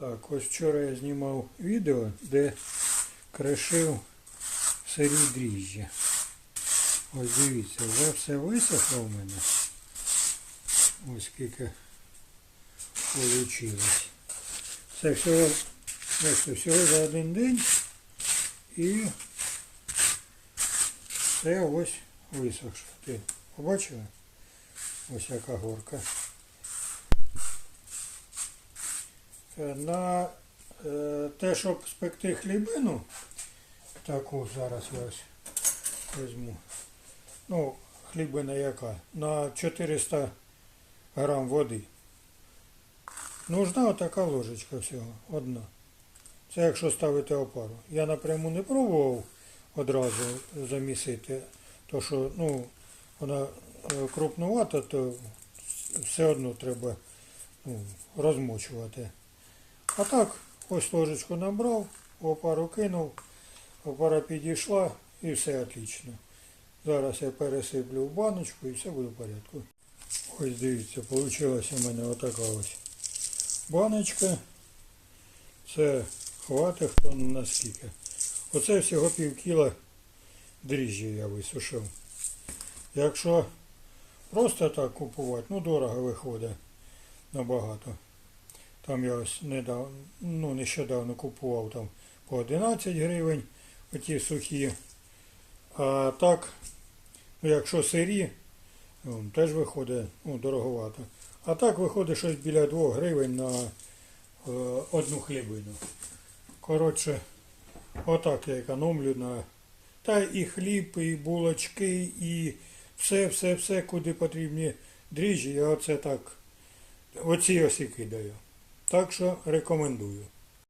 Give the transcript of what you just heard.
Так, ось вчора я знімав відео, де кришив сирі дріжджі. Ось дивіться, вже все висохло в мене. Ось скільки вийшло. Це всього, бачите, всього за один день і це ось висохше. Ти побачила? Ось яка горка. Е, На е, те, щоб спекти хлібину, таку зараз я ось візьму. Ну, хлібина яка? На 400 грам води. Нужна отака ложечка всього, одна. Це якщо ставити опару. Я напряму не пробував одразу замісити, то що ну, вона е, крупнувата, то все одно треба ну, розмочувати. А так, ось ложечку набрав, опару кинув, опара підійшла і все отлично. Зараз я пересиплю в баночку і все буде в порядку. Ось дивіться, вийшла у мене отака ось баночка. Це хватить хто наскільки. Оце всього пів кіла дріжджі я висушив. Якщо просто так купувати, ну дорого виходить набагато. Там я ось недавно, ну, нещодавно купував там по 11 гривень оті сухі. А так, ну, якщо сирі, теж виходить ну, дороговато. А так виходить щось біля 2 гривень на е, одну хлібину. Коротше, отак я економлю на. Та і хліб, і булочки, і все, все, все, куди потрібні дріжджі, я оце так. Оці ось і кидаю. Так що рекомендую.